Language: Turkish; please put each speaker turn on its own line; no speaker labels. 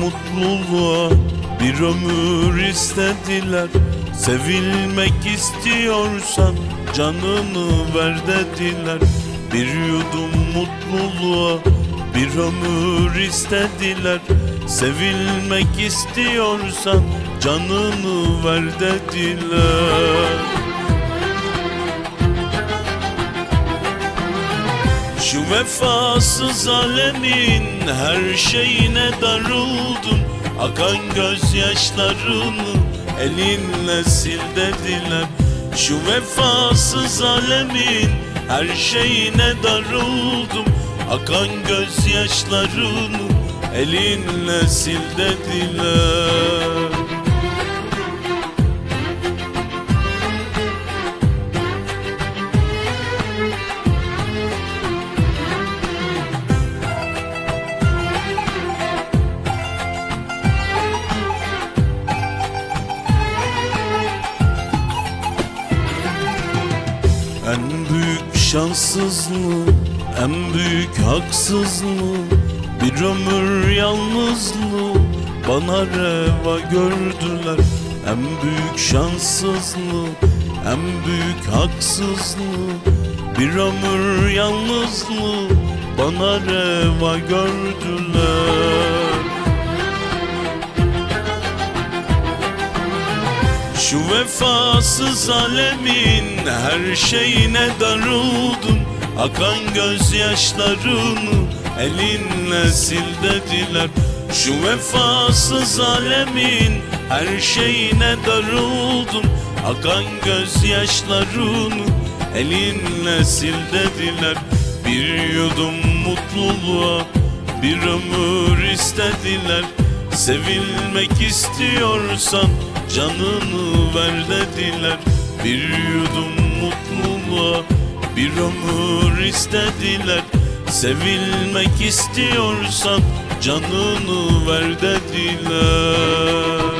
mutluluğa bir ömür istediler. Sevilmek istiyorsan canını ver dediler. Bir yudum mutluluğa bir ömür istediler. Sevilmek istiyorsan canını ver dediler Şu vefasız alemin her şeyine daruldum. Akan gözyaşlarını elinle sil dediler. Şu vefasız alemin her şeyine daruldum. Akan gözyaşlarını elinle sil dediler En büyük şanssızlığı, en büyük haksızlığı Bir ömür yalnızlığı bana reva gördüler. En büyük şanssızlığı, en büyük haksızlığı Bir ömür yalnızlığı bana reva gördüler Şu vefasız alemin her şeyine daruldum Akan gözyaşlarını elinle sil dediler. Şu vefasız alemin her şeyine daruldum Akan gözyaşlarını elinle sil dediler. Bir yudum mutluluğa bir ömür istediler. Sevilmek istiyorsan canını ver dediler. Bir yudum mutluluğa bir ömür istediler. Sevilmek istiyorsan canını ver dediler